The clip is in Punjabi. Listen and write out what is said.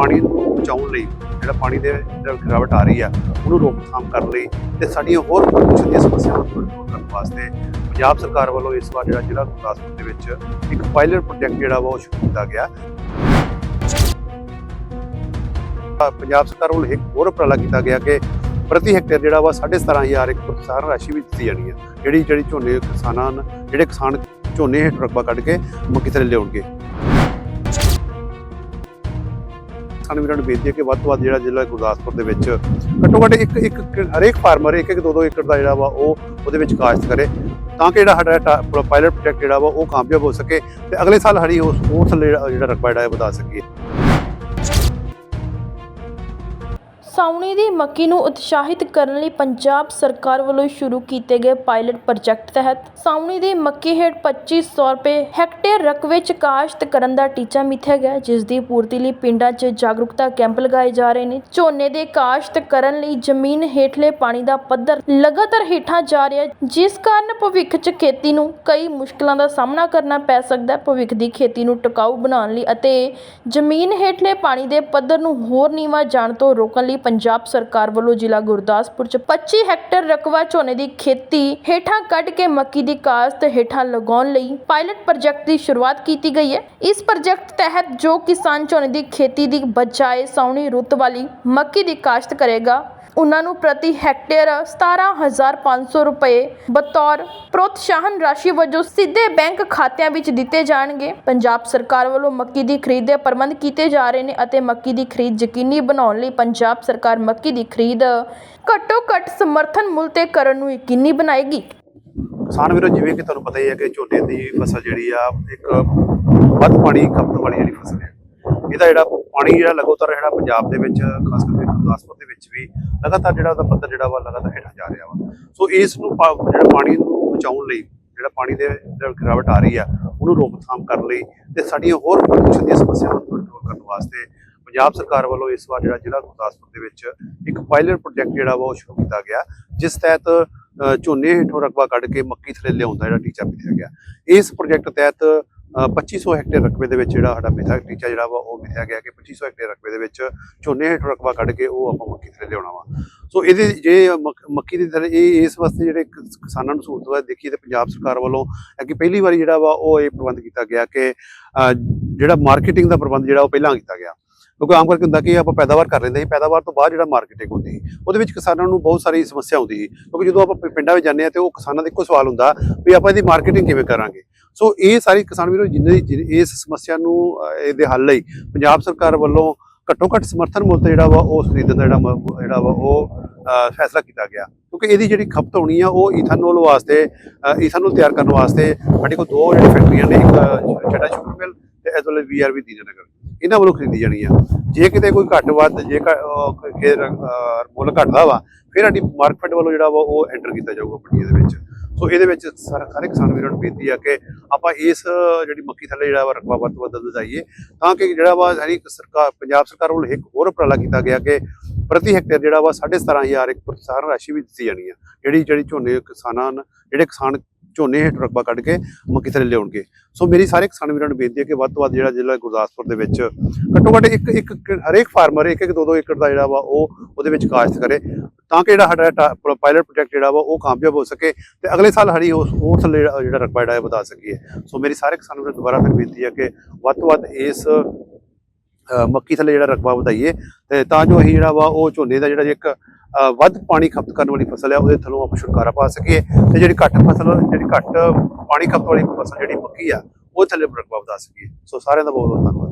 ਪਾਣੀ ਨੂੰ ਬਚਾਉਣ ਲਈ ਜਿਹੜਾ ਪਾਣੀ ਦੇ ਜਿਹੜਾ ਗਿਰਾਵਟ ਆ ਰਹੀ ਆ, ਉਹਨੂੰ ਰੋਕਥਾਮ ਕਰਨ ਲਈ ਤੇ ਸਾਡੀਆਂ ਹੋਰ ਕੁਝ ਦੀਆਂ ਸਮੱਸਿਆਵਾਂ ਨੂੰ ਦੂਰ ਕਰਨ ਵਾਸਤੇ ਪੰਜਾਬ ਸਰਕਾਰ ਵੱਲੋਂ ਇਸ ਵਾਰ ਜਿਹੜਾ ਜ਼ਿਲ੍ਹਾ ਗੁਰਦਾਸਪੁਰ ਦੇ ਵਿੱਚ ਇੱਕ ਪਾਇਲਟ ਪ੍ਰੋਜੈਕਟ ਜਿਹੜਾ ਵਾ ਉਹ ਸ਼ੁਰੂ ਕੀਤਾ ਗਿਆ। ਪੰਜਾਬ ਸਰਕਾਰ ਵੱਲੋਂ ਇੱਕ ਹੋਰ ਉਪਰਾਲਾ ਕੀਤਾ ਗਿਆ ਕਿ ਪ੍ਰਤੀ ਹੈਕਟੇਅਰ ਜਿਹੜਾ ਵਾ 17500 ਇੱਕ ਪ੍ਰੋਤਸਾਹਨ ਰਾਸ਼ੀ ਵੀ ਦਿੱਤੀ ਜਾਣੀ ਹੈ ਜਿਹੜੀ ਜਿਹੜੀ ਝੋਨੇ ਕਿਸਾਨਾਂ ਨੂੰ ਜਿਹੜੇ ਕਿਸਾਨ ਝੋਨੇ ਹੇਠ ਰਕਬਾ ਕੱਢ ਕੇ ਮੱਕੀ ਥੱਲੇ ਲਿਆਉਣਗੇ। ਸਾਨੂੰ ਵੀਰਾਂ ਨੂੰ ਬੇਨਤੀ ਹੈ ਕਿ ਵੱਧ ਤੋਂ ਵੱਧ ਜਿਹੜਾ ਜ਼ਿਲ੍ਹਾ ਗੁਰਦਾਸਪੁਰ ਦੇ ਵਿੱਚ ਘੱਟੋ ਘੱਟ ਇੱਕ ਇੱਕ ਹਰੇਕ ਫਾਰਮਰ, ਇੱਕ ਇੱਕ, ਦੋ ਦੋ ਏਕੜ ਦਾ ਜਿਹੜਾ ਵਾ ਉਹ ਉਹਦੇ ਵਿੱਚ ਕਾਸ਼ਤ ਕਰੇ ਤਾਂ ਕਿ ਜਿਹੜਾ ਸਾਡਾ ਪਾਇਲਟ ਪ੍ਰੋਜੈਕਟ ਜਿਹੜਾ ਵਾ ਉਹ ਕਾਮਯਾਬ ਹੋ ਸਕੇ ਤੇ ਅਗਲੇ ਸਾਲ ਹਰੀ ਉਸ ਉਹ ਥੱਲੇ ਜਿਹੜਾ ਜਿਹੜਾ ਰਕਬਾ ਜਿਹੜਾ ਵਧਾ ਸਕੀਏ। ਸਾਉਣੀ ਦੀ ਮੱਕੀ ਨੂੰ ਉਤਸ਼ਾਹਿਤ ਕਰਨ ਲਈ ਪੰਜਾਬ ਸਰਕਾਰ ਵੱਲੋਂ ਸ਼ੁਰੂ ਕੀਤੇ ਗਏ ਪਾਇਲਟ ਪ੍ਰੋਜੈਕਟ ਤਹਿਤ ਸਾਉਣੀ ਦੀ ਮੱਕੀ ਹੇਠ 2500 ਰੁਪਏ ਹੈਕਟੇਅਰ ਰਕਬੇ 'ਚ ਕਾਸ਼ਤ ਕਰਨ ਦਾ ਟੀਚਾ ਮਿੱਥਿਆ ਗਿਆ, ਜਿਸ ਦੀ ਪੂਰਤੀ ਲਈ ਪਿੰਡਾਂ 'ਚ ਜਾਗਰੂਕਤਾ ਕੈਂਪ ਲਗਾਏ ਜਾ ਰਹੇ ਨੇ। ਝੋਨੇ ਦੇ ਕਾਸ਼ਤ ਕਰਨ ਲਈ ਜ਼ਮੀਨ ਹੇਠਲੇ ਪਾਣੀ ਦਾ ਪੱਧਰ ਲਗਾਤਾਰ ਹੇਠਾਂ ਜਾ ਰਿਹਾ, ਜਿਸ ਕਾਰਨ ਭਵਿੱਖ 'ਚ ਖੇਤੀ ਨੂੰ ਕਈ ਮੁਸ਼ਕਲਾਂ ਦਾ ਸਾਹਮਣਾ ਕਰਨਾ ਪੈ ਸਕਦਾ ਹੈ। ਭਵਿੱਖ ਦੀ ਖੇਤੀ ਨੂੰ ਟਿਕਾਊ ਬਣਾਉਣ ਲਈ ਅਤੇ ਜ਼ਮੀਨ ਹੇਠਲੇ ਪਾਣੀ ਦੇ ਪੱਧਰ ਨੂੰ ਹੋਰ ਨੀਵਾਂ ਜਾਣ ਤੋਂ ਰੋਕਣ ਲਈ ਪੰਜਾਬ ਸਰਕਾਰ ਵੱਲੋਂ ਜ਼ਿਲ੍ਹਾ ਗੁਰਦਾਸਪੁਰ 'ਚ 25 ਹੈਕਟੇਅਰ ਰਕਬਾ ਝੋਨੇ ਦੀ ਖੇਤੀ ਹੇਠਾਂ ਕੱਢ ਕੇ ਮੱਕੀ ਦੀ ਕਾਸ਼ਤ ਹੇਠਾਂ ਲਗਾਉਣ ਲਈ ਪਾਇਲਟ ਪ੍ਰੋਜੈਕਟ ਦੀ ਸ਼ੁਰੂਆਤ ਕੀਤੀ ਗਈ ਹੈ। ਇਸ ਪ੍ਰੋਜੈਕਟ ਤਹਿਤ ਜੋ ਕਿਸਾਨ ਝੋਨੇ ਦੀ ਖੇਤੀ ਦੀ ਬਜਾਏ ਸਾਉਣੀ ਰੁੱਤ ਵਾਲੀ ਮੱਕੀ ਦੀ ਕਾਸ਼ਤ ਕਰੇਗਾ ਉਹਨਾਂ ਨੂੰ ਪ੍ਰਤੀ ਹੈਕਟੇਅਰ 17500 ਰੁਪਏ ਬਤੌਰ ਪ੍ਰੋਤਸਾਹਨ ਰਾਸ਼ੀ ਵਜੋਂ ਸਿੱਧੇ ਬੈਂਕ ਖਾਤਿਆਂ ਵਿੱਚ ਦਿੱਤੇ ਜਾਣਗੇ। ਪੰਜਾਬ ਸਰਕਾਰ ਵੱਲੋਂ ਮੱਕੀ ਦੀ ਖਰੀਦ ਦੇ ਪ੍ਰਬੰਧ ਕੀਤੇ ਜਾ ਰਹੇ ਨੇ ਅਤੇ ਮੱਕੀ ਦੀ ਖਰੀਦ ਯਕੀਨੀ ਬਣਾਉਣ ਲਈ ਪੰਜਾਬ ਸਰਕਾਰ ਮੱਕੀ ਦੀ ਖਰੀਦ ਘੱਟੋ ਘੱਟ ਸਮਰਥਨ ਮੁੱਲ ਤੇ ਕਰਨ ਨੂੰ ਯਕੀਨੀ ਬਣਾਏਗੀ। ਕਿਸਾਨ ਵੀਰੋ, ਜਿਵੇਂ ਕਿ ਤੁਹਾਨੂੰ ਪਤਾ ਹੀ ਹੈ ਕਿ ਝੋਨੇ ਦੀ ਫਸਲ ਜਿਹੜੀ ਆ, ਇੱਕ ਵੱਧ ਪਾਣੀ, ਖਪਤ ਵਾਲੀ ਜਿਹੜੀ ਫਸਲ ਹੈ ਇਹਦਾ ਜਿਹੜਾ ਪਾਣੀ ਜਿਹੜਾ ਲਗਾਤਾਰ ਜਿਹੜਾ ਪੰਜਾਬ ਦੇ ਵਿੱਚ, ਖਾਸ ਕਰਕੇ ਗੁਰਦਾਸਪੁਰ ਦੇ ਵਿੱਚ ਵੀ ਲਗਾਤਾਰ ਜਿਹੜਾ ਉਹਦਾ ਪੱਧਰ ਜਿਹੜਾ ਵਾ ਲਗਾਤਾਰ ਹੇਠਾਂ ਜਾ ਰਿਹਾ ਵਾ। ਸੋ ਇਸ ਨੂੰ ਪਾ- ਜਿਹੜਾ ਪਾਣੀ ਨੂੰ ਬਚਾਉਣ ਲਈ, ਜਿਹੜਾ ਪਾਣੀ ਦੇ ਗਿਰਾਵਟ ਆ ਰਹੀ ਆ, ਉਹਨੂੰ ਰੋਕਥਾਮ ਕਰਨ ਲਈ ਤੇ ਸਾਡੀਆਂ ਹੋਰ ਪ੍ਰਦੂਸ਼ਣ ਦੀਆਂ ਸਮੱਸਿਆਵਾਂ ਨੂੰ ਦੂਰ ਕਰਨ ਵਾਸਤੇ ਪੰਜਾਬ ਸਰਕਾਰ ਵੱਲੋਂ ਇਸ ਵਾਰ ਜਿਹੜਾ ਜ਼ਿਲ੍ਹਾ ਗੁਰਦਾਸਪੁਰ ਦੇ ਵਿੱਚ ਇੱਕ ਪਾਇਲਟ ਪ੍ਰੋਜੈਕਟ ਜਿਹੜਾ ਵਾ ਉਹ ਸ਼ੁਰੂ ਕੀਤਾ ਗਿਆ, ਜਿਸ ਤਹਿਤ ਝੋਨੇ ਹੇਠੋਂ ਰਕਬਾ ਕੱਢ ਕੇ ਮੱਕੀ ਥੱਲੇ ਲਿਆਉਂਦਾ ਜਿਹੜਾ ਟੀਚਾ ਮਿੱਥਿਆ ਗਿਆ। ਇਸ ਪ੍ਰੋਜੈਕਟ ਤਹਿਤ 2500 ਹੈਕਟੇਅਰ ਰਕਬੇ ਦੇ ਵਿੱਚ ਜਿਹੜਾ ਸਾਡਾ ਮਿਥਿਆ ਟੀਚਾ ਜਿਹੜਾ ਵਾ ਉਹ ਮਿਥਿਆ ਗਿਆ ਕਿ 2500 ਹੈਕਟੇਅਰ ਰਕਬੇ ਦੇ ਵਿੱਚ ਝੋਨੇ ਹੇਠੋਂ ਰਕਬਾ ਕੱਢ ਕੇ ਉਹ ਆਪਾਂ ਮੱਕੀ ਥੱਲੇ ਲਿਆਉਣਾ ਵਾ। ਸੋ ਇਹਦੇ ਜੇ ਮੱਕ- ਮੱਕੀ ਦੀ ਥੱਲੇ ਇਹ, ਇਸ ਵਾਸਤੇ ਜਿਹੜੇ ਕਿਸਾਨਾਂ ਨੂੰ ਸਹੂਲਤ ਵਾ, ਦੇਖੀਏ ਤੇ ਪੰਜਾਬ ਸਰਕਾਰ ਵੱਲੋਂ ਕਿ ਪਹਿਲੀ ਵਾਰੀ ਜਿਹੜਾ ਵਾ ਉਹ ਇਹ ਪ੍ਰਬੰਧ ਕੀਤਾ ਗਿਆ ਕਿ ਜਿਹੜਾ ਮਾਰਕੀਟਿੰਗ ਦਾ ਪ੍ਰਬੰਧ ਜਿਹੜਾ ਉਹ ਪਹਿਲਾਂ ਕੀਤਾ ਗਿਆ। ਕਿਉਂਕਿ ਆਮ ਕਰਕੇ ਹੁੰਦਾ ਕਿ ਆਪਾਂ ਪੈਦਾਵਾਰ ਕਰ ਲੈਂਦੇ ਸੀ, ਪੈਦਾਵਾਰ ਤੋਂ ਬਾਅਦ ਜਿਹੜਾ ਮਾਰਕੀਟਿੰਗ ਹੁੰਦੀ ਸੀ, ਉਹਦੇ ਵਿੱਚ ਕਿਸਾਨਾਂ ਨੂੰ ਬਹੁਤ ਸਾਰੀ ਸਮੱਸਿਆ ਆਉਂਦੀ ਸੀ। ਕਿਉਂਕਿ ਜਦੋਂ ਆਪਾਂ ਪਿ- ਪਿੰਡਾਂ ਵਿੱਚ ਜਾਂਦੇ ਆ ਤੇ ਉਹ ਕਿਸਾਨਾਂ ਦਾ ਇੱਕੋ ਸਵਾਲ ਹੁੰਦਾ ਵੀ ਆਪਾਂ ਇਹਦੀ ਮਾਰਕੀਟਿੰਗ ਕਿਵੇਂ ਕਰਾਂਗੇ? ਸੋ ਇਹ ਸਾਰੀ ਕਿਸਾਨ ਵੀਰੋ ਜਿੰਨੇ ਜਿ- ਇਸ ਸਮੱਸਿਆ ਨੂੰ ਇਹਦੇ ਹੱਲ ਲਈ ਪੰਜਾਬ ਸਰਕਾਰ ਵੱਲੋਂ ਘੱਟੋ ਘੱਟ ਸਮਰਥਨ ਮੁੱਲ ਤੇ ਜਿਹੜਾ ਵਾ ਉਹ ਖਰੀਦਣ ਦਾ ਜਿਹੜਾ ਜਿਹੜਾ ਵਾ ਉਹ ਫੈਸਲਾ ਕੀਤਾ ਗਿਆ। ਕਿਉਂਕਿ ਇਹਦੀ ਜਿਹੜੀ ਖਪਤ ਹੋਣੀ ਆ, ਉਹ ਈਥਾਨੋਲ ਵਾਸਤੇ ਈਥਾਨੋਲ ਤਿਆਰ ਕਰਨ ਵਾਸਤੇ ਸਾਡੇ ਕੋਲ ਦੋ ਜਿਹੜੇ ਫੈਕਟਰੀਆਂ ਨੇ, ਇੱਕ ਛੱਡਾ ਸ਼ੁਗਰਮਿਲ ਤੇ ਇਸ ਵੇਲੇ ਵੀਆਰਵੀ ਦੀਨਾਨਗਰ। ਇਹਨਾਂ ਵੱਲੋਂ ਖਰੀਦੀ ਜਾਣੀ ਆ। ਜੇ ਕਿਤੇ ਕੋਈ ਘੱਟ ਵੱਧ, ਜੇ ਘ- ਮੁੱਲ ਘਟਦਾ ਵਾ, ਫਿਰ ਸਾਡੀ ਮਾਰਕੀਟ ਵੱਲੋਂ ਜਿਹੜਾ ਵਾ ਉਹ ਐਂਟਰ ਕੀਤਾ ਜਾਊਗਾ ਮੰਡੀ ਦੇ ਵਿੱਚ। ਸੋ ਇਹਦੇ ਵਿੱਚ ਸਾਰੇ ਕਿਸਾਨ ਵੀਰਾਂ ਨੂੰ ਬੇਨਤੀ ਆ ਕਿ ਆਪਾਂ ਇਸ ਜਿਹੜੀ ਮੱਕੀ ਥੱਲੇ ਜਿਹੜਾ ਵਾ ਰਕਬਾ ਵੱਧ ਤੋਂ ਵੱਧ ਵਧਾਈਏ, ਤਾਂ ਕਿ ਜਿਹੜਾ ਵਾ ਸਾਡੀ ਸਰਕਾਰ ਪੰਜਾਬ ਸਰਕਾਰ ਵੱਲੋਂ ਇੱਕ ਹੋਰ ਉਪਰਾਲਾ ਕੀਤਾ ਗਿਆ ਕਿ ਪ੍ਰਤੀ ਹੈਕਟੇਅਰ ਜਿਹੜਾ ਵਾ 17500 ਇੱਕ ਪ੍ਰੋਤਸਾਹਨ ਰਾਸ਼ੀ ਵੀ ਦਿੱਤੀ ਜਾਣੀ ਆ। ਜਿਹੜੀ ਜਿਹੜੀ ਝੋਨੇ ਕਿਸਾਨਾਂ ਨੂੰ, ਜਿਹੜੇ ਕਿਸਾਨ ਝੋਨੇ ਹੇਠ ਰਕਬਾ ਕੱਢ ਕੇ ਮੱਕੀ ਥੱਲੇ ਲਿਆਉਣਗੇ। ਸੋ ਮੇਰੀ ਸਾਰੇ ਕਿਸਾਨ ਵੀਰਾਂ ਨੂੰ ਬੇਨਤੀ ਹੈ ਕਿ ਵੱਧ ਤੋਂ ਵੱਧ ਜਿਹੜਾ ਜ਼ਿਲ੍ਹਾ ਗੁਰਦਾਸਪੁਰ ਦੇ ਵਿੱਚ ਘੱਟੋ ਘੱਟ ਇੱਕ ਇੱਕ ਹਰੇਕ ਫਾਰਮਰ, ਇੱਕ ਇੱਕ ਦੋ ਦੋ ਏਕੜ ਦਾ ਜਿਹੜਾ ਵਾ ਉਹ ਉਹਦੇ ਵਿੱਚ ਕਾਸ਼ਤ ਕਰੇ ਤਾਂ ਕਿ ਜਿਹੜਾ ਸਾਡਾ ਪਾਇਲਟ ਪ੍ਰੋਜੈਕਟ ਜਿਹੜਾ ਵਾ ਉਹ ਕਾਮਯਾਬ ਹੋ ਸਕੇ ਤੇ ਅਗਲੇ ਸਾਲ ਹਰੀ ਉਸ ਉਹ ਥੱਲੇ ਜਿਹੜਾ ਰਕਬਾ ਜਿਹੜਾ ਵਧਾ ਸਕੀਏ। ਸੋ ਮੇਰੀ ਸਾਰੇ ਕਿਸਾਨ ਵੀਰਾਂ ਨੂੰ ਦੁਬਾਰਾ ਫਿਰ ਬੇਨਤੀ ਹੈ ਕਿ ਵੱਧ ਤੋਂ ਵੱਧ ਇਸ ਮੱਕੀ ਥੱਲੇ ਜਿਹੜਾ ਰਕਬਾ ਵਧਾਈਏ ਤੇ ਤਾਂ ਜੋ ਅਸੀਂ ਜਿਹੜਾ ਵਾ ਉਹ ਝੋਨੇ ਦਾ ਜਿਹੜਾ ਇੱਕ ਵੱਧ ਪਾਣੀ ਖਪਤ ਕਰਨ ਵਾਲੀ ਫਸਲ ਹੈ, ਉਹਦੇ ਥੱਲੋਂ ਆਪਾਂ ਛੁਟਕਾਰਾ ਪਾ ਸਕੀਏ ਤੇ ਜਿਹੜੀ ਘੱਟ ਫਸਲ ਜਿਹੜੀ ਘੱਟ ਪਾਣੀ ਖਪਤ ਵਾਲੀ ਫਸਲ ਜਿਹੜੀ ਮੱਕੀ ਆ, ਉਹ ਥੱਲੇ ਰਕਬਾ ਵਧਾ ਸਕੀਏ। ਸੋ ਸਾਰਿਆਂ ਦਾ ਬਹੁਤ ਬਹੁਤ ਧੰਨਵਾਦ।